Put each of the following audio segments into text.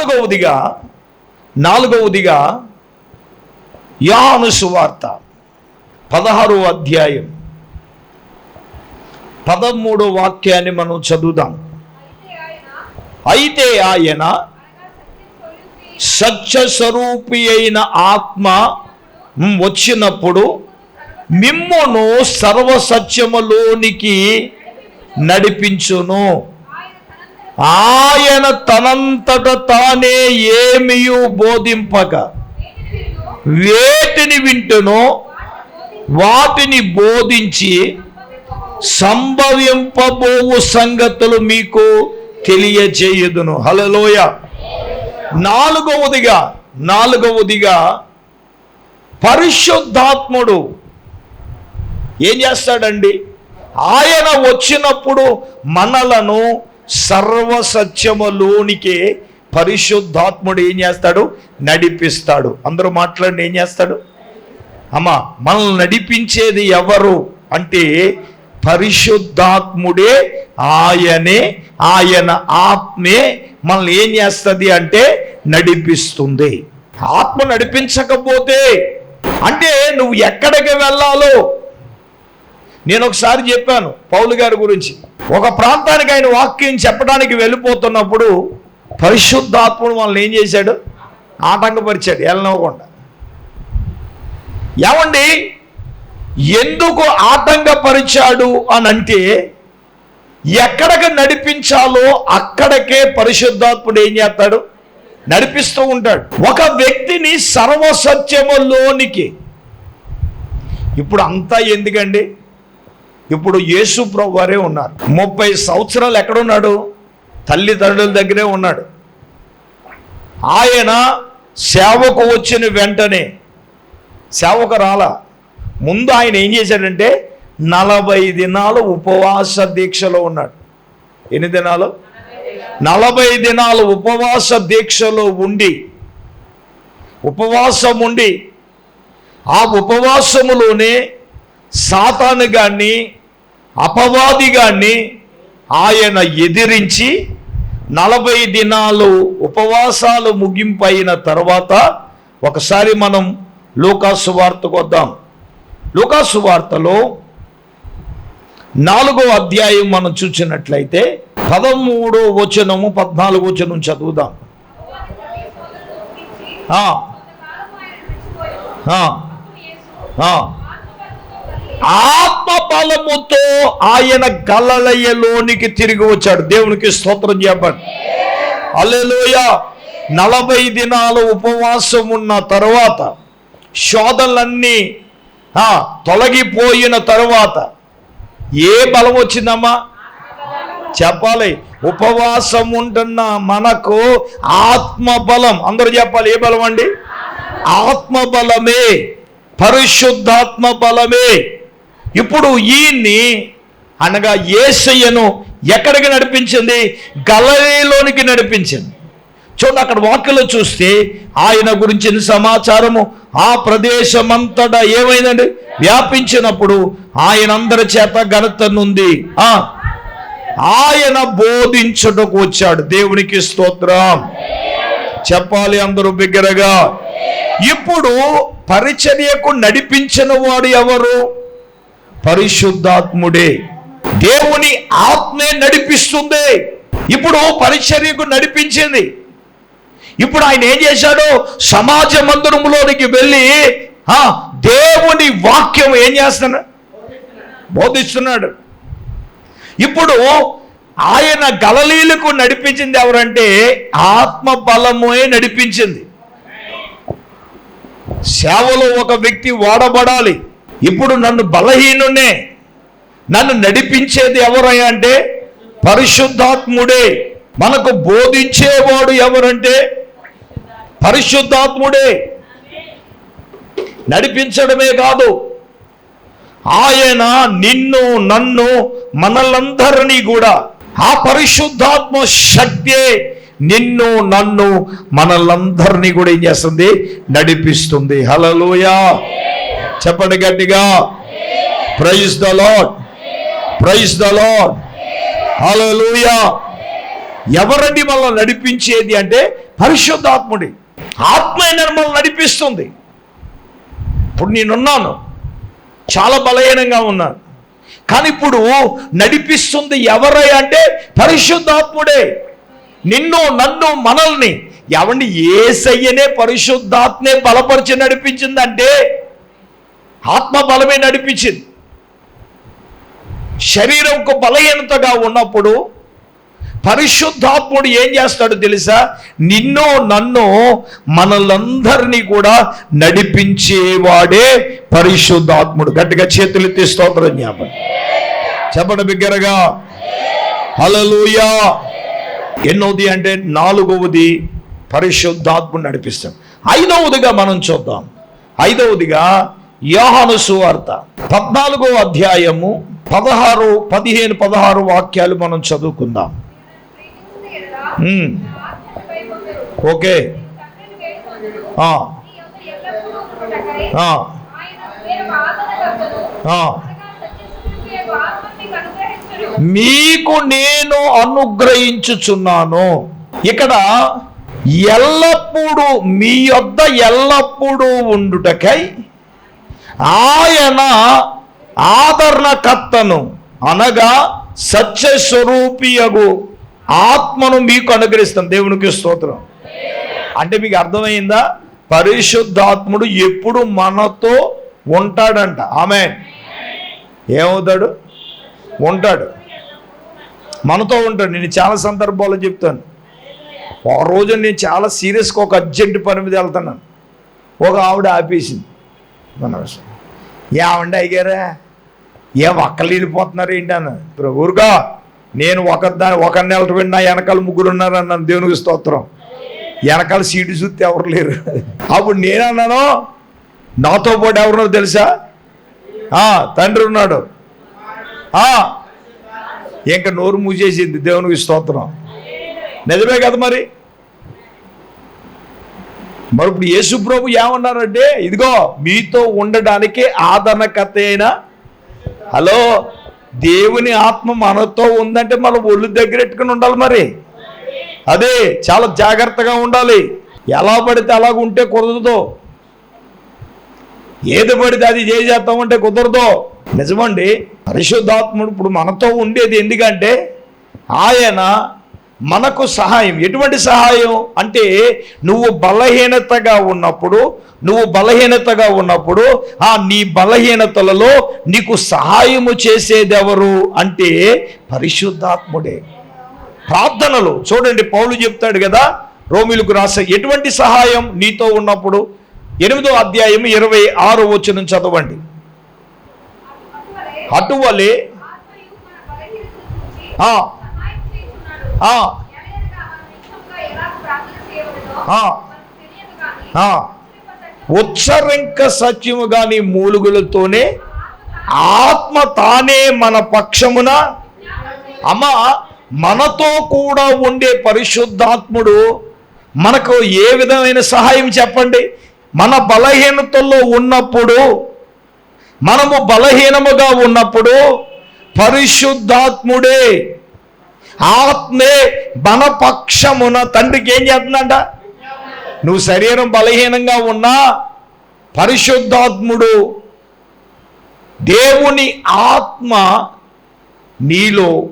నాలుగవదిగా నాలుగవదిగా యాను సువార్త పదహారో అధ్యాయం. పదమూడో వాక్యాన్ని మనం చదువుదాం. అయితే ఆయన సత్యస్వరూపి సత్య స్వరూపి అయిన ఆత్మ వచ్చినప్పుడు మిమ్మును సర్వసత్యములోనికి నడిపించును. ఆయన తనంతట తానే ఏమియు బోధింపక. వేటిని వింటునో వాటిని బోధించి సంభవింపబోవు సంగతులు మీకు తెలియచేయదును. హలలోయ నాలుగవదిగా నాలుగవదిగా పరిశుద్ధాత్ముడు ఏం చేస్తాడండి? ఆయన వచ్చినప్పుడు మనలను సర్వసత్యములోనికే పరిశుద్ధాత్ముడు ఏం చేస్తాడు? నడిపిస్తాడు. అందరూ మాట్లాడి ఏం చేస్తాడు? అమ్మా మనల్ని నడిపించేది ఎవరు అంటే పరిశుద్ధాత్ముడే ఆయనే ఆయన ఆత్మే మనల్ని ఏం చేస్తుంది అంటే నడిపిస్తుంది. ఆత్మ నడిపించకపోతే అంటే నువ్వు ఎక్కడికి వెళ్ళాలో నేను ఒకసారి చెప్పాను పౌలు గారి గురించి. ఒక ప్రాంతానికి ఆయన వాక్యం చెప్పడానికి వెళ్ళిపోతున్నప్పుడు పరిశుద్ధాత్ముడు వాళ్ళని ఏం చేశాడు? ఆటంకపరిచాడు వెళ్ళనివ్వకుండా ఏమండి? ఎందుకు ఆటంకపరిచాడు అని అంటే ఎక్కడికి నడిపించాలో అక్కడికే పరిశుద్ధాత్ముడు ఏం చేస్తాడు? నడిపిస్తూ ఉంటాడు. ఒక వ్యక్తిని సర్వసత్యములోనికి. ఇప్పుడు అంతా ఎందుకండి? ఇప్పుడు యేసు ప్రభు వారే ఉన్నారు. ముప్పై సంవత్సరాలు ఎక్కడున్నాడు? తల్లిదండ్రుల దగ్గరే ఉన్నాడు. ఆయన సేవకు వచ్చిన వెంటనే సేవకు రాలా. ముందు ఆయన ఏం చేశాడంటే నలభై దినాలు ఉపవాస దీక్షలో ఉన్నాడు. ఎన్ని దినాలు? నలభై దినాలు ఉపవాస దీక్షలో ఉండి ఉపవాసం ఉండి ఆ ఉపవాసములోనే సాతాను గాన్ని అపవాదిగాన్ని ఆయన ఎదిరించి నలభై దినాలు ఉపవాసాలు ముగింపు అయిన తర్వాత ఒకసారి మనం లూకాసు వార్తకు వద్దాం. లూకాసు వార్తలో నాలుగో అధ్యాయం మనం చూసినట్లయితే పదమూడో వచనము పద్నాలుగో వచనం చదువుదాం. ఆ, ఆ, ఆ. ఆత్మ బలముతో ఆయన గలలయ్యలోనికి తిరిగి వచ్చాడు. దేవునికి స్తోత్రం చెప్పండి. అల్లెలోయ నలభై దినాలు ఉపవాసం ఉన్న తర్వాత శోధనలన్నీ తొలగిపోయిన తర్వాత ఏ బలం వచ్చిందమ్మా? చెప్పాలి. ఉపవాసం ఉంటున్న మనకు ఆత్మ బలం అందరూ చెప్పాలి ఏ బలం అండి? ఆత్మ బలమే పరిశుద్ధాత్మ బలమే ఇప్పుడు ఈయన్ని అనగా ఏసయ్యను ఎక్కడికి నడిపించింది? గలరీలోనికి నడిపించింది. చూడండి అక్కడ వాక్యలో చూస్తే ఆయన గురించిన సమాచారము? ఆ ప్రదేశమంతటా ఏమైందండి? వ్యాపించినప్పుడు ఆయన అందరి చేత ఘనత నుండి ఆయన బోధించుటకు వచ్చాడు. దేవునికి స్తోత్రం. చెప్పాలి అందరూ బిగ్గరగా. ఇప్పుడు పరిచర్యకు నడిపించిన వాడు ఎవరు? పరిశుద్ధాత్ముడే. దేవుని ఆత్మే నడిపిస్తుంది. ఇప్పుడు పరిచర్యకు నడిపించింది. ఇప్పుడు ఆయన ఏం చేశాడు? సమాజ మందిరంలోనికి వెళ్ళి దేవుని వాక్యం ఏం చేస్తున్నాడు? బోధిస్తున్నాడు. ఇప్పుడు ఆయన గలలీలకు నడిపించింది ఎవరంటే ఆత్మ బలమే నడిపించింది. సేవలో ఒక వ్యక్తి వాడబడాలి. ఇప్పుడు నన్ను బలహీనునే నన్ను నడిపించేది ఎవరయ్యా అంటే పరిశుద్ధాత్ముడే. మనకు బోధించేవాడు ఎవరంటే పరిశుద్ధాత్ముడే. నడిపించడమే కాదు ఆయన నిన్ను నన్ను మనలందరినీ కూడా. ఆ పరిశుద్ధాత్మ శక్తే నిన్ను నన్ను మనలందరినీ కూడా ఏం చేస్తుంది? నడిపిస్తుంది. హలలోయా చెప్పండి గట్టిగా. Praise the lord praise the lord hallelujah ఎవరండి మనల్ని నడిపించేది అంటే పరిశుద్ధాత్ముడి. ఆత్మ మనల్ని నడిపిస్తుంది. ఇప్పుడు నేనున్నాను. చాలా బలహీనంగా ఉన్నాను. కానీ ఇప్పుడు నడిపిస్తుంది ఎవరై అంటే పరిశుద్ధాత్ముడే. నిన్ను నన్ను మనల్ని. ఎవండి ఏసయ్యనే పరిశుద్ధాత్మే బలపరిచి నడిపించిందంటే ఆత్మ బలమే నడిపించింది. శరీరంకు బలహీనతగా ఉన్నప్పుడు పరిశుద్ధాత్ముడు ఏం చేస్తాడు తెలుసా? నిన్ను నన్ను మనలందరినీ కూడా నడిపించేవాడే పరిశుద్ధాత్ముడు. గట్టిగా చేతులు స్తోత్రం జ్ఞాపకం చెప్పండి బిగ్గరగా. హలలుయా ఎన్నోది అంటే నాలుగవది పరిశుద్ధాత్ముడు నడిపిస్తాం ఐదవదిగా మనం చూద్దాం. ఐదవదిగా యోహాను సువార్త పద్నాలుగో అధ్యాయము పదహారు పదిహేను పదహారు వాక్యాలు మనం చదువుకుందాం. ఓకే. మీకు నేను అనుగ్రహించుచున్నాను. ఇక్కడ ఎల్లప్పుడూ మీ యొద్ద ఎల్లప్పుడూ ఉండుటకై ఆయన ఆదరణకర్తను అనగా సత్యస్వరూపియగు ఆత్మను మీకు అనుగ్రహిస్తాం. దేవునికి స్తోత్రం. అంటే మీకు అర్థమైందా? పరిశుద్ధాత్ముడు ఎప్పుడు మనతో ఉంటాడంట. ఆమె ఏమవుతాడు? ఉంటాడు. మనతో ఉంటాడు. నేను చాలా సందర్భాల్లో చెప్తాను. ఒక రోజు నేను చాలా సీరియస్గా ఒక అర్జెంట్ పని మీద వెళ్తున్నాను. ఒక ఆవిడ ఆపేసింది. మన విషయం ఏమండి అయ్యారా ఏం ఒక్కళ్ళు వెళ్ళిపోతున్నారు ఏంటి అన్న? ఊరుగా నేను ఒక దాని ఒక నెల విన్నా వెనకాల ముగ్గురు ఉన్నారు అన్నాను దేవునికి స్తోత్రం. వెనకాల సీటు చూస్తే ఎవరు లేరు. అప్పుడు నేనన్నాను నాతో పాటు ఎవరున్నారు తెలుసా? ఆ, తండ్రి ఉన్నాడు. ఆ, ఇంకా నోరు మూసేసింది దేవునికి స్తోత్రం. నిజమే కదా మరి? మరి ఇప్పుడు యేసు ప్రభు ఏమన్నారంటే ఇదిగో మీతో ఉండడానికి ఆదరణకర్త అయిన హలో దేవుని ఆత్మ మనతో ఉందంటే మనం ఒళ్ళు దగ్గర ఎట్టుకుని ఉండాలి మరి. అదే చాలా జాగ్రత్తగా ఉండాలి. ఎలా పడితే అలాగ ఉంటే కుదరదు. ఏది పడితే అది చేసేస్తామంటే కుదరదు. నిజమండి పరిశుద్ధాత్ముడు ఇప్పుడు మనతో ఉండేది ఎందుకంటే ఆయన మనకు సహాయం. ఎటువంటి సహాయం? అంటే నువ్వు బలహీనతగా ఉన్నప్పుడు నువ్వు బలహీనతగా ఉన్నప్పుడు ఆ నీ బలహీనతలలో నీకు సహాయము చేసేది ఎవరు అంటే పరిశుద్ధాత్ముడే. ప్రార్థనలు. చూడండి పౌలు చెప్తాడు కదా రోమిలకు రాసే ఎటువంటి సహాయం నీతో ఉన్నప్పుడు? ఎనిమిదో అధ్యాయం ఇరవై ఆరో వచనం చదవండి. అటువలే ఉచ్చరింక సత్యము గాని మూలుగులతోనే ఆత్మ తానే మన పక్షమున. అమ్మ మనతో కూడా ఉండే పరిశుద్ధాత్ముడు మనకు ఏ విధమైన సహాయం చెప్పండి? మన బలహీనతల్లో ఉన్నప్పుడు మనము బలహీనముగా ఉన్నప్పుడు పరిశుద్ధాత్ముడే ఆత్మే బలపక్షమున తండ్రికి ఏం చేస్తుందంట? నువ్వు శరీరం బలహీనంగా ఉన్నా పరిశుద్ధాత్ముడు దేవుని ఆత్మ నీలో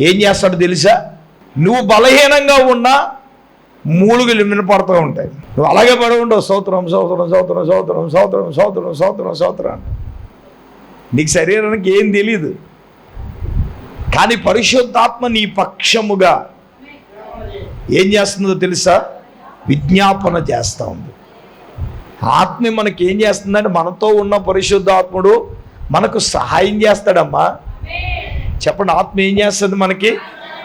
ఏం చేస్తాడు తెలుసా? నువ్వు బలహీనంగా ఉన్నా మూలుగులు వినపడుతూ ఉంటాయి. నువ్వు అలాగే పడి ఉండవు సౌత్రం సౌత్రం సౌత్రం సౌత్రం సౌత్రం సౌత్రం సౌత్రం సౌత్రం. నీకు శరీరానికి ఏం తెలియదు కానీ పరిశుద్ధాత్మ నీ పక్షముగా ఏం చేస్తుందో తెలుసా? విజ్ఞాపన చేస్తూ ఉంది. ఆత్మ మనకి ఏం చేస్తుందంటే మనతో ఉన్న పరిశుద్ధాత్ముడు మనకు సహాయం చేస్తాడమ్మా. చెప్పండి ఆత్మ ఏం చేస్తుంది మనకి?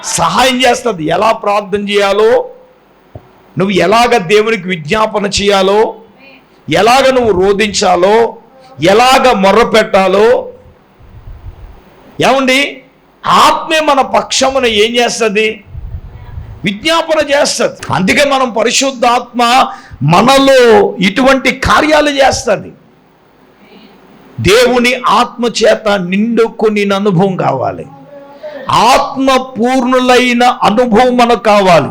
సహాయం చేస్తుంది. ఎలా ప్రార్థన చేయాలో? నువ్వు ఎలాగ దేవునికి విజ్ఞాపన చేయాలో? ఎలాగ నువ్వు రోధించాలో? ఎలాగ మొర్ర పెట్టాలో ఏమండి? ఆత్మే మన పక్షమున ఏం చేస్తుంది? విజ్ఞాపన చేస్తుంది. అందుకే మనం పరిశుద్ధాత్మ మనలో ఇటువంటి కార్యాలు చేస్తుంది. దేవుని ఆత్మ చేత నిండుకొని అనుభవం కావాలి. ఆత్మ పూర్ణులైన అనుభవం మనకు కావాలి.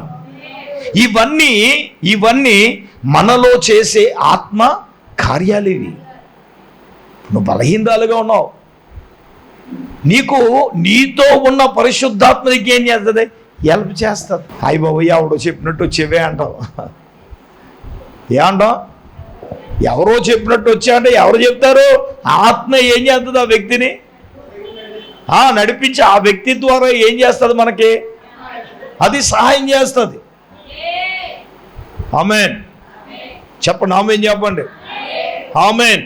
ఇవన్నీ ఇవన్నీ మనలో చేసే ఆత్మ కార్యాలు ఇవి. నువ్వు బలహీనరాలుగా ఉన్నావు. నీకు నీతో ఉన్న పరిశుద్ధాత్మ నీకు ఏం చేస్తుంది? హెల్ప్ చేస్తుంది. హాయి బాబు ఎవడో చెప్పినట్టు చెవే అంటావు. ఏమంటావు? ఎవరో చెప్పినట్టు వచ్చా అంటే ఎవరు చెప్తారు? ఆత్మ ఏం చేస్తుంది ఆ వ్యక్తిని? ఆ నడిపించి ఆ వ్యక్తి ద్వారా ఏం చేస్తుంది మనకి? అది సహాయం చేస్తుంది. ఆమెన్ చెప్పండి ఆమెన్ చెప్పండి. ఆమెన్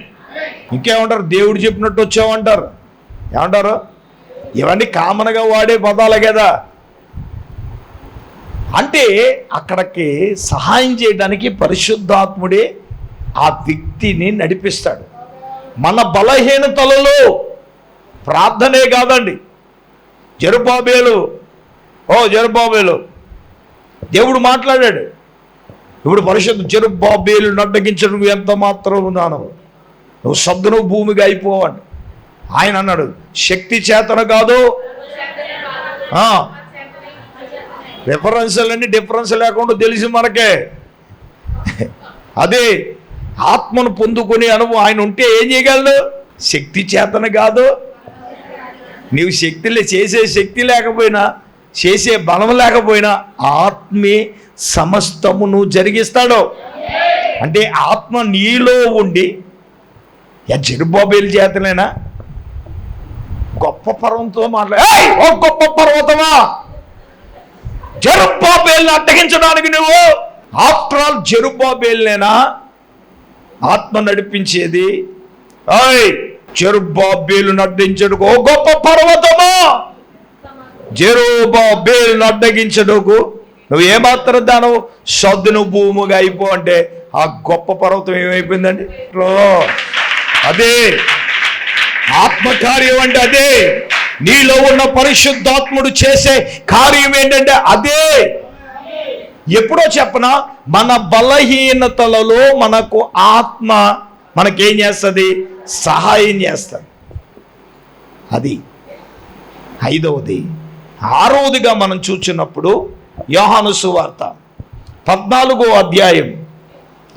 ఇంకేమంటారు? దేవుడు చెప్పినట్టు వచ్చామంటారు ఏమంటారు? ఇవన్నీ కామన్గా వాడే పదాలే కదా. అంటే అక్కడికి సహాయం చేయడానికి పరిశుద్ధాత్ముడే ఆ వ్యక్తిని నడిపిస్తాడు. మన బలహీనతలలో ప్రార్థనే కాదండి. జరుబాబేలు ఓ జరుబాబేలు దేవుడు మాట్లాడాడు. ఇప్పుడు పరిశుద్ధ జరుబాబేలు నడ్డగించడం ఎంత మాత్రం ఉన్నాను నువ్వు సద్దును భూమిగా అయిపోవండి. ఆయన అన్నాడు శక్తి చేతన కాదు. ఆ, రిఫరెన్స్లన్నీ డిఫరెన్స్ లేకుండా తెలిసి మనకే. అదే ఆత్మను పొందుకునే అనుభవం ఆయన ఉంటే ఏం చేయగలడు? శక్తి చేతన కాదు. నీవు శక్తిలే చేసే శక్తి లేకపోయినా చేసే బలం లేకపోయినా ఆత్మే సమస్తమును జరిగిస్తాడు. అంటే ఆత్మ నీలో ఉండి యా జరుబాబేలు చేతలేనా గొప్ప పర్వతంతో మాట్లాడే "ఏయ్, ఓ గొప్ప పర్వతమా? జరుబాబేల్ని అడ్డగించడానికి నువ్వు? ఆఫ్టర్ ఆల్ జరుబాబేల్నేనా ఆత్మ నడిపించేది? ఓయ్ జరుబాబేలు నడ్డించడుకు ఓ గొప్ప పర్వతమా? జెరుబాబేలు అడ్డగించడుకు. నువ్వు ఏమాత్రం దాను సద్దును భూముగా అయిపో అంటే ఆ గొప్ప పర్వతం ఏమైపోయిందండి? అదే. ఆత్మకార్యం అంటే అదే. నీలో ఉన్న పరిశుద్ధాత్ముడు చేసే కార్యం ఏంటంటే అదే. ఎప్పుడో చెప్పనా మన బలహీనతలలో మనకు ఆత్మ మనకేం చేస్తుంది? సహాయం చేస్తుంది. అది ఐదవది. ఆరవదిగా మనం చూచినప్పుడు యోహాను సువార్త పద్నాలుగో అధ్యాయం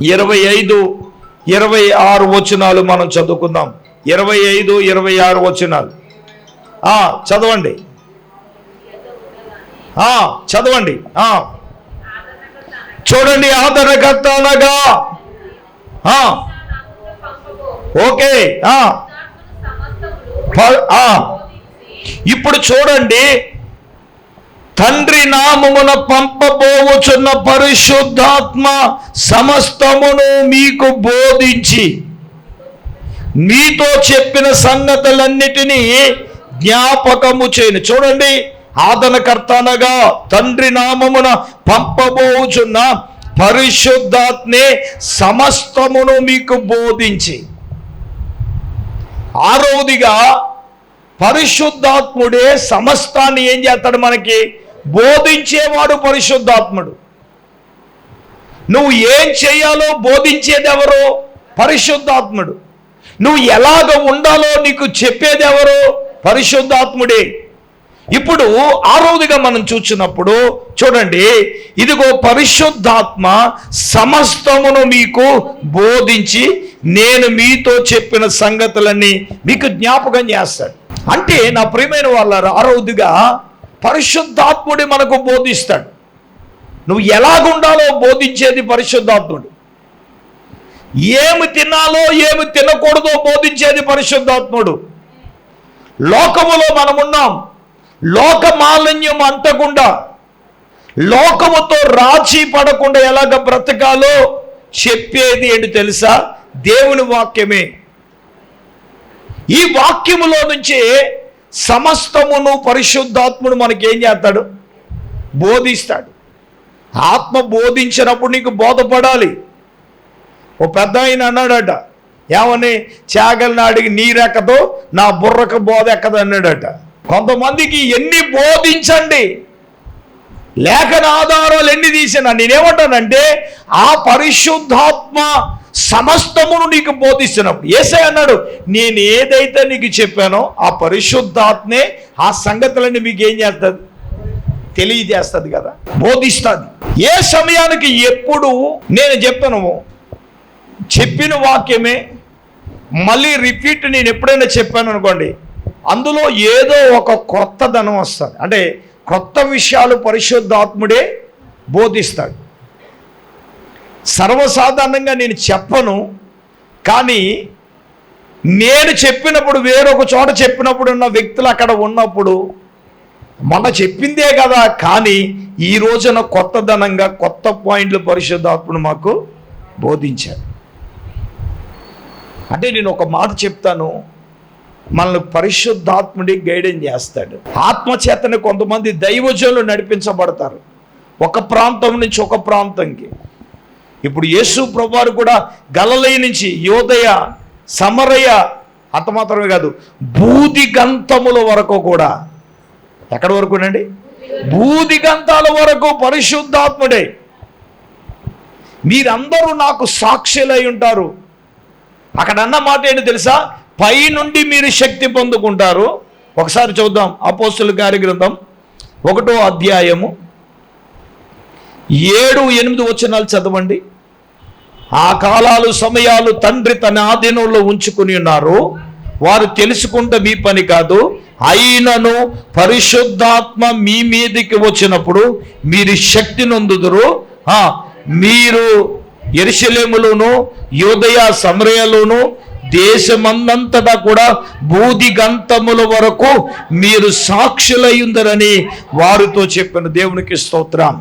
ఇరవై ఐదు ఇరవై ఆరు వచనాలు మనం చదువుకుందాం. ఇరవై ఐదు ఇరవై ఆరు వచ్చినాలు. చదవండి. చదవండి. చూడండి ఆదరణకర్త అనగా. ఓకే ప- ఇప్పుడు చూడండి తండ్రి నామమున పంపబోవచున్న పరిశుద్ధాత్మ సమస్తమును మీకు బోధించి మీతో చెప్పిన సంగతులన్నిటినీ జ్ఞాపకము చేయను. చూడండి ఆదనకర్తనగా తండ్రి నామమున పంపబోచున్న పరిశుద్ధాత్మే సమస్తమును మీకు బోధించి ఆరవదిగా పరిశుద్ధాత్ముడే సమస్తాన్ని ఏం చేస్తాడు మనకి? బోధించేవాడు పరిశుద్ధాత్ముడు. నువ్వు ఏం చేయాలో బోధించేది ఎవరు? పరిశుద్ధాత్ముడు. నువ్వు ఎలాగ ఉండాలో నీకు చెప్పేది ఎవరు పరిశుద్ధాత్ముడే. ఇప్పుడు ఆరోదిగా మనం చూసినప్పుడు చూడండి ఇదిగో పరిశుద్ధాత్మ సమస్తమును మీకు బోధించి నేను మీతో చెప్పిన సంగతులన్నీ మీకు జ్ఞాపకం చేస్తాడు. అంటే నా ప్రియమైన వాళ్ళ ఆరోదిగా పరిశుద్ధాత్ముడి మనకు బోధిస్తాడు. నువ్వు ఎలాగుండాలో బోధించేది పరిశుద్ధాత్ముడు. ఏమి తినాలో ఏమి తినకూడదో బోధించేది పరిశుద్ధాత్ముడు. లోకములో మనమున్నాం. లోక మాలిన్యం అంటకుండా లోకముతో రాజీ పడకుండా ఎలాగ బ్రతకాలో చెప్పేది ఏంటి తెలుసా? దేవుని వాక్యమే. ఈ వాక్యములో నుంచి సమస్తమును పరిశుద్ధాత్ముడు మనకి ఏం చేస్తాడు? బోధిస్తాడు. ఆత్మ బోధించినప్పుడు నీకు బోధపడాలి. ఓ పెద్ద ఆయన అన్నాడట. ఏమని? చేగల నాడికి నీరెక్కదో నా బుర్రకు బోధ ఎక్కదు అన్నాడట. కొంతమందికి ఎన్ని బోధించండి? లేఖన ఆధారాలు ఎన్ని తీసినా నేనేమంటానంటే ఆ పరిశుద్ధాత్మ సమస్తమును నీకు బోధిస్తున్నప్పుడు. ఏసై అన్నాడు నేను ఏదైతే నీకు చెప్పానో ఆ పరిశుద్ధాత్మే ఆ సంగతులన్నీ మీకు ఏం చేస్తుంది? తెలియజేస్తుంది కదా. బోధిస్తుంది. ఏ సమయానికి ఎప్పుడు నేను చెప్పాను చెప్పిన వాక్యమే మళ్ళీ రిపీట్ నేను ఎప్పుడైనా చెప్పాను అనుకోండి అందులో ఏదో ఒక కొత్త ధనం వస్తుంది. అంటే కొత్త విషయాలు పరిశుద్ధాత్ముడే బోధిస్తాడు. సర్వసాధారణంగా నేను చెప్పను కానీ నేను చెప్పినప్పుడు వేరొక చోట చెప్పినప్పుడు ఉన్న వ్యక్తులు అక్కడ ఉన్నప్పుడు మొన్న చెప్పిందే కదా కానీ ఈ రోజున కొత్త ధనంగా కొత్త పాయింట్లు పరిశుద్ధాత్ముడు మాకు బోధించారు అంటే నేను ఒక మాట చెప్తాను. మనల్ని పరిశుద్ధాత్ముడి గైడెన్స్ చేస్తాడు. ఆత్మచేతని కొంతమంది దైవజనులు నడిపించబడతారు. ఒక ప్రాంతం నుంచి ఒక ప్రాంతంకి. ఇప్పుడు యేసు ప్రభువారు కూడా గలలయ నుంచి యోదయ సమరయ అంత మాత్రమే కాదు బూదిగంతముల వరకు కూడా. ఎక్కడి వరకునండి బూదిగంతాల వరకు పరిశుద్ధాత్ముడే. మీరందరూ నాకు సాక్షులై ఉంటారు. అక్కడ అన్న మాట ఏంటి తెలుసా? పై నుండి మీరు శక్తి పొందుకుంటారు. ఒకసారి చూద్దాం. అపోస్తుల కార్యగ్రంథం ఒకటో అధ్యాయము ఏడు ఎనిమిది వచనాలు చదవండి. ఆ కాలాలు సమయాలు తండ్రి తన ఆధీనంలో ఉంచుకుని ఉన్నారు. వారు తెలుసుకుంటే మీ పని కాదు. అయినను పరిశుద్ధాత్మ మీ మీదకి వచ్చినప్పుడు మీరు శక్తి నొందుదురు. మీరు ఎరుశలేములోను యోదయ సమరయలోను దేశమందంతటా కూడా బూది గంతముల వరకు మీరు సాక్షులయ్యుందరని వారితో చెప్పిన దేవునికి స్తోత్రం.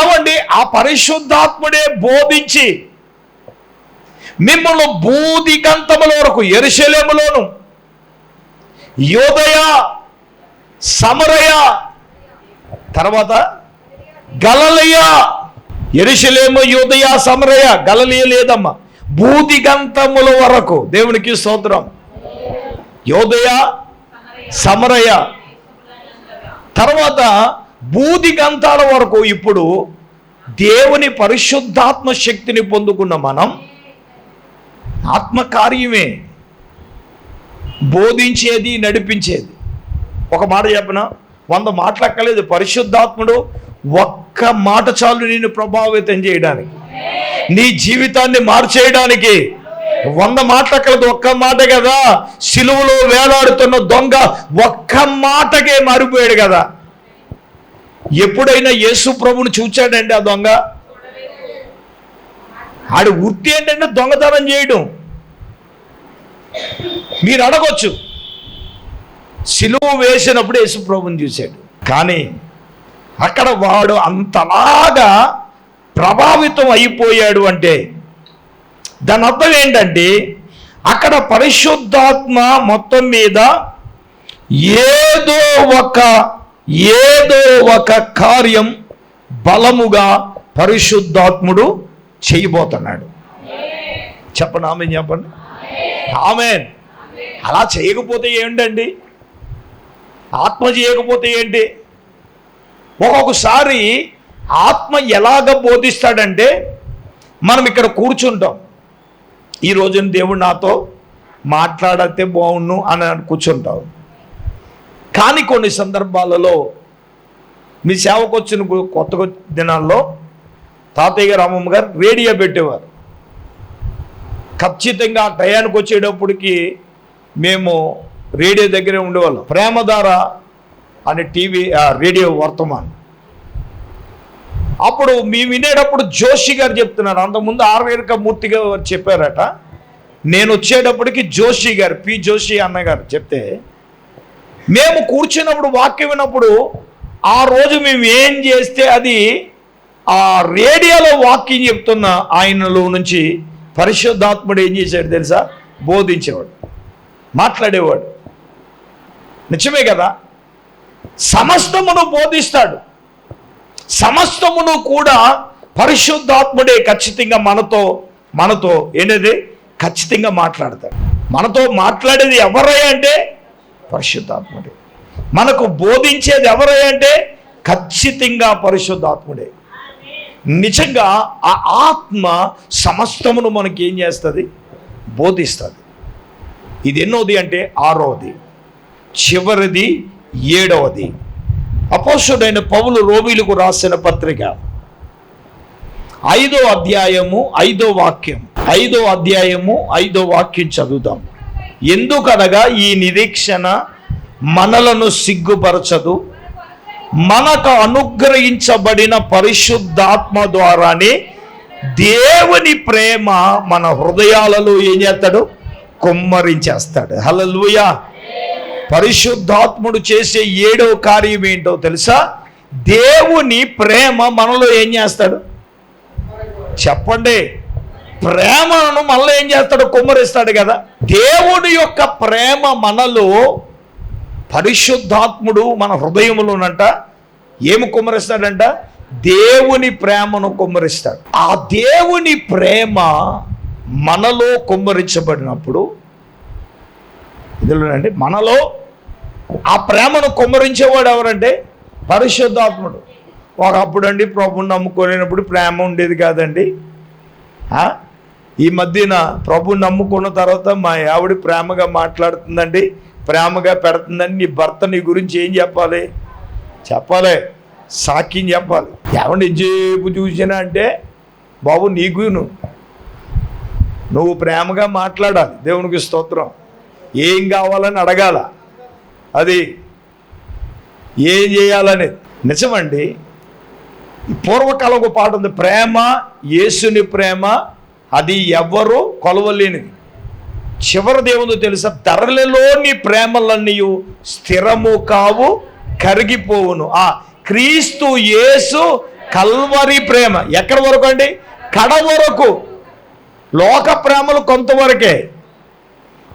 ఏమండి? ఆ పరిశుద్ధాత్ముడే బోధించి మిమ్మల్ని బూది గంతముల వరకు ఎరుశలేములోను యోదయ సమరయ తర్వాత గలలయ ఎరుషలేము యూదయ సమరయ గలలియ లేదమ్మా. బూదిగంతముల వరకు దేవునికి స్తోత్రం. యోదయ సమరయ. తర్వాత బూది గంతాల వరకు ఇప్పుడు దేవుని పరిశుద్ధాత్మ శక్తిని పొందుకున్న మనం ఆత్మకార్యమే బోధించేది నడిపించేది. ఒక మాట చెప్పిన? వంద మాటలక్కలేదు పరిశుద్ధాత్ముడు ఒక్క మాట చాలు నేను ప్రభావితం చేయడానికి. నీ జీవితాన్ని మార్చేయడానికి వంద మాటలక్కలేదు ఒక్క మాట కదా. సిలువలో వేలాడుతున్న దొంగ ఒక్క మాటకే మారిపోయాడు కదా. ఎప్పుడైనా యేసు ప్రభుని చూచాడండి ఆ దొంగ? ఆడు వృత్తి ఏంటంటే దొంగతనం చేయడం. మీరు అడగొచ్చు. సిలువ వేసినప్పుడు యేసు ప్రభుని చూశాడు. కానీ అక్కడ వాడు అంతలాగా ప్రభావితం అయిపోయాడు అంటే దాని అర్థం ఏంటంటే అక్కడ పరిశుద్ధాత్మ మొత్తం మీద ఏదో ఒక ఏదో ఒక కార్యం బలముగా పరిశుద్ధాత్ముడు చేయబోతున్నాడు. చెప్పండి ఆమె చెప్పండి. ఆమె అలా చేయకపోతే ఏంటండి? ఆత్మ చేయకపోతే ఏంటి? ఒక్కొక్కసారి ఆత్మ ఎలాగ బోధిస్తాడంటే మనం ఇక్కడ కూర్చుంటాం. ఈ రోజున దేవుడు నాతో మాట్లాడితే బాగుండు అని కూర్చుంటాం. కానీ కొన్ని సందర్భాలలో మీ సేవకు వచ్చిన కొత్త దినాల్లో తాతయ్య గారు అమ్మమ్మ గారు రేడియో పెట్టేవారు. ఖచ్చితంగా టయానికి వచ్చేటప్పటికి మేము రేడియో దగ్గరే ఉండేవాళ్ళం. ప్రేమ ద్వారా అనే టీవీ రేడియో వర్తమాన్. అప్పుడు మేము వినేటప్పుడు జోషి గారు చెప్తున్నారు. అంతకుముందు ఆర్వేరక మూర్తి గారు చెప్పారట. నేను వచ్చేటప్పటికి జోషి గారు పి జోషి అన్నగారు చెప్తే మేము కూర్చున్నప్పుడు వాక్యం విన్నప్పుడు ఆ రోజు మేము ఏం చేస్తే అది ఆ రేడియోలో వాక్యం చెప్తున్న ఆయనలో నుంచి పరిశుద్ధాత్ముడు ఏం చేశాడు తెలుసా? బోధించేవాడు మాట్లాడేవాడు. నిజమే కదా? సమస్తమును బోధిస్తాడు. సమస్తమును కూడా పరిశుద్ధాత్ముడే ఖచ్చితంగా మనతో మనతో ఏంటది? ఖచ్చితంగా మాట్లాడతాడు. మనతో మాట్లాడేది ఎవరై అంటే పరిశుద్ధాత్ముడే. మనకు బోధించేది ఎవరై అంటే ఖచ్చితంగా పరిశుద్ధాత్ముడే. నిజంగా ఆ ఆత్మ సమస్తమును మనకి ఏం చేస్తుంది? బోధిస్తుంది. ఇది ఎన్నోది అంటే ఆరోది. చివరిది ఏడవది. అపోసుడైన పౌలు రోమిలకు రాసిన పత్రిక. ఐదో అధ్యాయము ఐదో వాక్యం. ఐదో అధ్యాయము ఐదో వాక్యం చదువుదాం. ఎందుకనగా ఈ నిరీక్షణ మనలను సిగ్గుపరచదు. మనకు అనుగ్రహించబడిన పరిశుద్ధాత్మ ద్వారానే దేవుని ప్రేమ మన హృదయాలలో ఏం చేస్తాడు? కుమ్మరించేస్తాడు. హల్లెలూయా! పరిశుద్ధాత్ముడు చేసే ఏడవ కార్యం ఏంటో తెలుసా? దేవుని ప్రేమ మనలో ఏం చేస్తాడు? చెప్పండి. ప్రేమను మనలో ఏం చేస్తాడు? కుమ్మరిస్తాడు కదా. దేవుని యొక్క ప్రేమ మనలో పరిశుద్ధాత్ముడు మన హృదయములోనంట. ఏమి కుమ్మరిస్తాడంట? దేవుని ప్రేమను కుమ్మరిస్తాడు. ఆ దేవుని ప్రేమ మనలో కుమ్మరించబడినప్పుడు ఇదిలోనండి మనలో ఆ ప్రేమను కుమ్మరించేవాడు ఎవరంటే పరిశుద్ధాత్ముడు. ఒకప్పుడు అండి ప్రభుని నమ్ముకోలేనప్పుడు ప్రేమ ఉండేది కాదండి. ఈ మధ్యన ప్రభు నమ్ముకున్న తర్వాత మా ఆవిడ ప్రేమగా మాట్లాడుతుందండి. ప్రేమగా పెడుతుందని నీ భర్త నీ గురించి ఏం చెప్పాలి? చెప్పాలి. సాక్ష్యం చెప్పాలి. ఏమండి ఎంతసేపు చూసినా అంటే బాబు నీకు నువ్వు ప్రేమగా మాట్లాడాలి. దేవునికి స్తోత్రం. ఏం కావాలని అడగాల. అది ఏం చేయాలని. నిజమండి పూర్వకాలం ఒక పాట ఉంది ప్రేమ యేసుని ప్రేమ అది ఎవ్వరూ కొలవలేనిది. చివరి ఏముందో తెలుసా ధరలలోని ప్రేమలన్నీ స్థిరము కావు కరిగిపోవును. ఆ క్రీస్తు యేసు కల్వరి ప్రేమ. ఎక్కడి వరకు అండి? కడ వరకు లోక ప్రేమలు కొంతవరకే.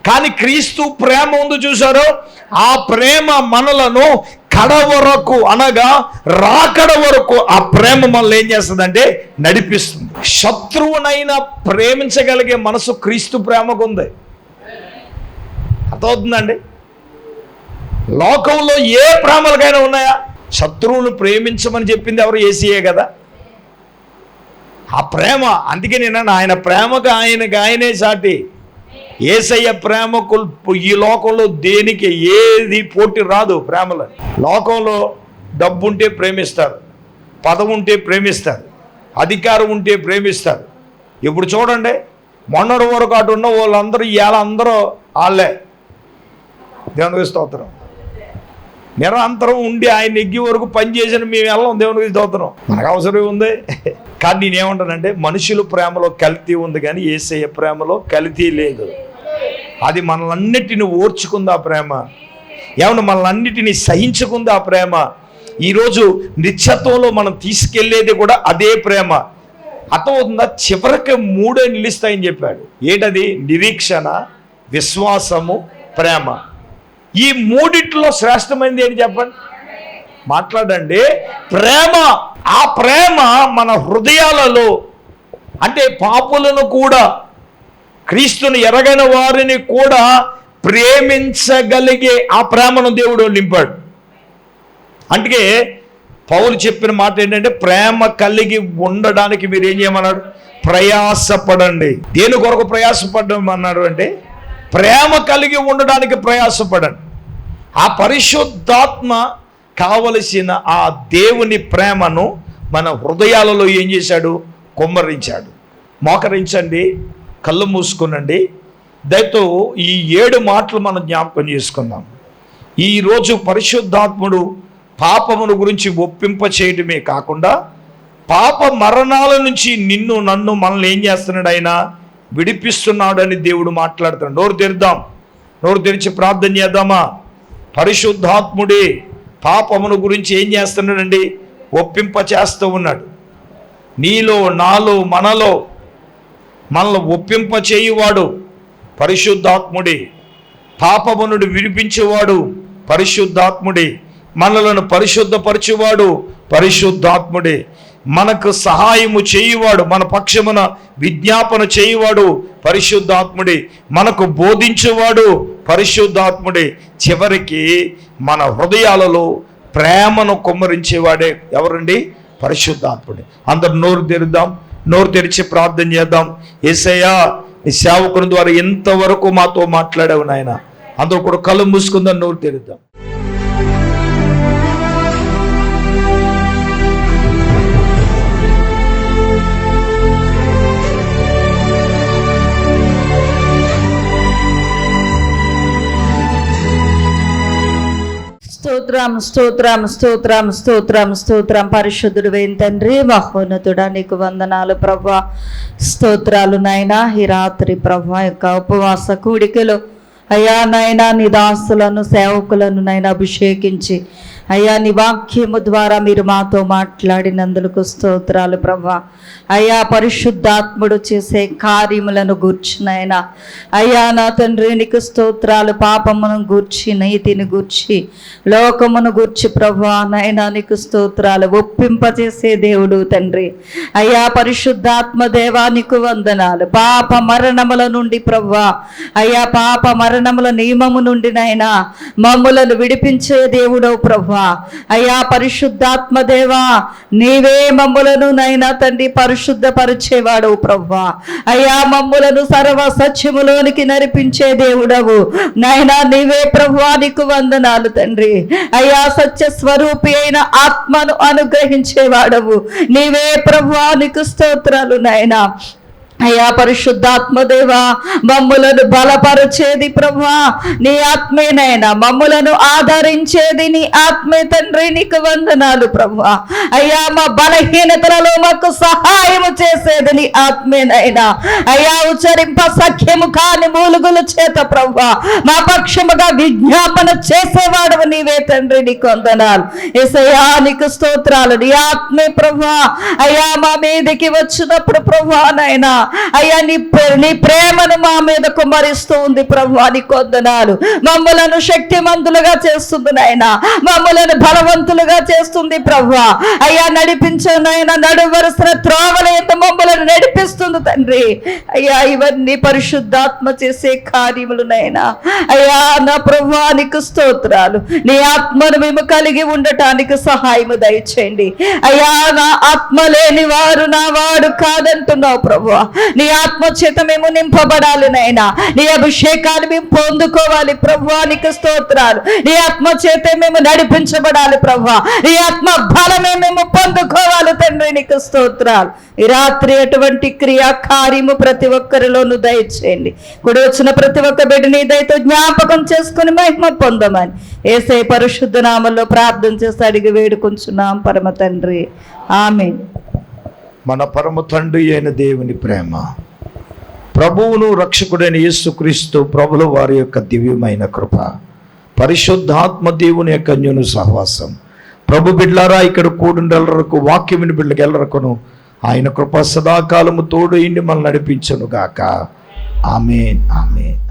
కానీ క్రీస్తు ప్రేమ ఉంది చూసారో ఆ ప్రేమ మనలను కడ వరకు అనగా రాకడ వరకు ఆ ప్రేమ మనల్ని ఏం చేస్తుందంటే నడిపిస్తుంది. శత్రువునైనా ప్రేమించగలిగే మనసు క్రీస్తు ప్రేమకు ఉంది. అర్థమవుతుందండి? లోకంలో ఏ ప్రేమలకైనా ఉన్నాయా? శత్రువును ప్రేమించమని చెప్పింది ఎవరు? ఏసీయే కదా. ఆ ప్రేమ అందుకే నేను ఆయన ప్రేమకు ఆయనకు ఆయనే సాటి. ఏసయ్య ప్రేమకు ఈ లోకంలో దేనికి ఏది పోటీ రాదు ప్రేమలో లోకంలో డబ్బు ఉంటే ప్రేమిస్తారు పదం ఉంటే ప్రేమిస్తారు అధికారం ఉంటే ప్రేమిస్తారు. ఇప్పుడు చూడండి మొన్నటి వరకు అటు ఉన్న వాళ్ళందరూ ఇవాళ అందరూ వాళ్ళే. దేవునికి స్తోత్రం. నిరంతరం ఉండి ఆయన ఎగ్గి వరకు పనిచేసిన మేము వెళ్ళం దేవునికి స్తోత్రం. మనకు అవసరం ఉంది. కానీ నేనేమంటానంటే మనుషులు ప్రేమలో కల్తీ ఉంది కానీ ఏసయ్య ప్రేమలో కల్తీ లేదు. అది మనలన్నిటిని ఓర్చుకుందా ప్రేమ? ఏమన్నా మనల్న్నిటిని సహించుకుందా ప్రేమ? ఈరోజు నిత్యత్వంలో మనం తీసుకెళ్ళేది కూడా అదే ప్రేమ. అర్థమవుతుందా? చివరికి మూడే నిలుస్తాయని చెప్పాడు. ఏంటది? నిరీక్షణ విశ్వాసము ప్రేమ. ఈ మూడిట్లో శ్రేష్టమైనది ఏంటి చెప్పండి? మాట్లాడండి. ప్రేమ. ఆ ప్రేమ మన హృదయాలలో అంటే పాపులను కూడా క్రీస్తుని ఎరగని వారిని కూడా ప్రేమించగలిగే ఆ ప్రేమను దేవుడు నింపాడు. అందుకే పౌలు చెప్పిన మాట ఏంటంటే ప్రేమ కలిగి ఉండడానికి మీరు ఏం చేయమన్నాడు? ప్రయాసపడండి. దేని కొరకు ప్రయాసపడమన్నాడు అంటే ప్రేమ కలిగి ఉండడానికి ప్రయాసపడండి. ఆ పరిశుద్ధాత్మ కావలసిన ఆ దేవుని ప్రేమను మన హృదయాలలో ఏం చేశాడు? కుమ్మరించాడు. మోకరించండి. కళ్ళు మూసుకునండి. దయతో ఈ ఏడు మాటలు మనం జ్ఞాపకం చేసుకుందాం. ఈరోజు పరిశుద్ధాత్ముడు పాపమును గురించి ఒప్పింప చేయడమే కాకుండా పాప మరణాల నుంచి నిన్ను నన్ను మనల్ని ఏం చేస్తున్నాడు ఆయన? విడిపిస్తున్నాడని దేవుడు మాట్లాడుతున్నాడు. నోరు తెరుద్దాం. నోరు తెరిచి ప్రార్థన చేద్దామా? పరిశుద్ధాత్ముడే పాపమును గురించి ఏం చేస్తున్నాడండి? ఒప్పింప చేస్తూ ఉన్నాడు. నీలో నాలో మనలో మనల్ని ఒప్పింపచేయువాడు పరిశుద్ధాత్ముడే. పాపమునుడు విడిపించేవాడు పరిశుద్ధాత్ముడే. మనలను పరిశుద్ధపరచువాడు పరిశుద్ధాత్ముడే. మనకు సహాయము చేయువాడు మన పక్షమున విజ్ఞాపన చేయువాడు పరిశుద్ధాత్ముడే. మనకు బోధించేవాడు పరిశుద్ధాత్ముడే. చివరికి మన హృదయాలలో ప్రేమను కుమ్మరించేవాడే ఎవరండి? పరిశుద్ధాత్ముడే. అందరు నోరు తెరుద్దాం. నోరు తెరిచి ప్రార్థన చేద్దాం. ఏసయ్యా నీ సేవకుని ద్వారా ఎంతవరకు మాతో మాట్లాడావు నాయన? అందరూ కూడా కళ్ళు మూసుకుందాం నోరు తెరుద్దాం. స్తోత్రం స్తోత్రం స్తోత్రం స్తోత్రం స్తోత్రం. పరిశుద్ధుడు తండ్రి మహోన్నతుడా నీకు వందనాలు ప్రభా. స్తోత్రాలు నాయనా ఈ రాత్రి ప్రభా యొక్క ఉపవాస కూడికలో. అయ్యా నాయనా నీ దాసులను సేవకులను నైనా అభిషేకించి అయ్యా నీ వాక్యము ద్వారా మీరు మాతో మాట్లాడినందుకు స్తోత్రాలు ప్రభా. అయ్యా పరిశుద్ధాత్ముడు చేసే కార్యములను గూర్చినైనా. అయ్యా నా తండ్రి నీకు స్తోత్రాలు పాపమును గూర్చి నీతిని గూర్చి లోకమును గూర్చి ప్రభా. నైనా నీకు స్తోత్రాలు ఒప్పింపజేసే దేవుడు తండ్రి. అయ్యా పరిశుద్ధాత్మ దేవా నీకు వందనాలు. పాప మరణముల నుండి ప్రభా. అయ్యా పాప మరణముల నియమము నుండి నైనా మమ్ములను విడిపించే దేవుడవు ప్రభా. అయ్యా పరిశుద్ధాత్మ దేవా నీవే మమ్ములను నైనా తండ్రి పరిశుద్ధపరిచేవాడు ప్రభా అయ్యా మమ్ములను సర్వ సత్యములోనికి నడిపించే దేవుడవు. నాయనా నీవే ప్రవ్వా నీకు వందనాలు తండ్రి. అయ్యా సత్య స్వరూపి అయిన ఆత్మను అనుగ్రహించేవాడవు. నీవే ప్రవ్వా నీకు స్తోత్రాలు నాయనా అయ్యా పరిశుద్ధాత్మదేవా మమ్ములను బలపరిచేది ప్రభా నీ ఆత్మేనైనా మమ్ములను ఆదరించేది నీ ఆత్మే తండ్రి నీకు వందనాలు ప్రభా. అయ్యా మా బలహీనతలలో మాకు సహాయము చేసేది నీ ఆత్మేనైనా. అయ్యా ఉచ్చరింప సఖ్యము కాని మూలుగుల చేత ప్రభా మా పక్షముగా విజ్ఞాపన చేసేవాడు నీవే తండ్రి నీకు వందనాలు. ఎసయా నీకు స్తోత్రాలు నీ ఆత్మే ప్రభా. అయ్యా మా మీదకి వచ్చినప్పుడు ప్రభా నైనా అయ్యా నీ నీ ప్రేమను మా మీద కుమరిస్తూ ఉంది ప్రభు అని కొందనాలు. మమ్మలను శక్తిమంతులుగా చేస్తుంది నాయన. మమ్మలను బలవంతులుగా చేస్తుంది ప్రభు. అయ్యా నడిపించనైనా నడువరుసిన త్రోవలేత మమ్మలను నడిపిస్తుంది తండ్రి. అయ్యా ఇవన్నీ పరిశుద్ధాత్మ చేసే కార్యములు నైనా అయ్యా నా ప్రభువానికి స్తోత్రాలు. నీ ఆత్మను మేము కలిగి ఉండటానికి సహాయము దయచేయండి. అయ్యా నా ఆత్మ లేని వారు నా వాడు కాదంటున్నావు ప్రభు. నీ ఆత్మ చేత మేము నింపబడాలి నైనా నీ అభిషేకాన్ని మేము పొందుకోవాలి ప్రభు నీకు స్తోత్రాలు. నీ ఆత్మచేత మేము నడిపించబడాలి ప్రభు. నీ ఆత్మ బలమే మేము పొందుకోవాలి తండ్రి నీకు స్తోత్రాలు. ఈ రాత్రి అటువంటి క్రియా కార్యము ప్రతి ఒక్కరిలోనూ దయచేయండి. కుడి వచ్చిన ప్రతి ఒక్క బిడ్డని దయతో జ్ఞాపకం చేసుకుని మహిమ పొందమని. ఏసై పరిశుద్ధ నామంలో ప్రార్థన చేసి అడిగి వేడుకుంటున్నాం పరమ తండ్రి. ఆమె మన పరమ తండ్రి అయిన దేవుని ప్రేమ. ప్రభువును రక్షకుడైన యేసుక్రీస్తు ప్రభుల వారి యొక్క దివ్యమైన కృప. పరిశుద్ధాత్మ దేవుని యొక్క అన్యును సహవాసం. ప్రభు బిడ్లారా ఇక్కడ కూడుండెల్లరకు వాక్యమిని బిడ్డకి ఎల్లరకును ఆయన కృప సదాకాలము తోడు ఇండి మనల్ని నడిపించను గాక. Amen amen.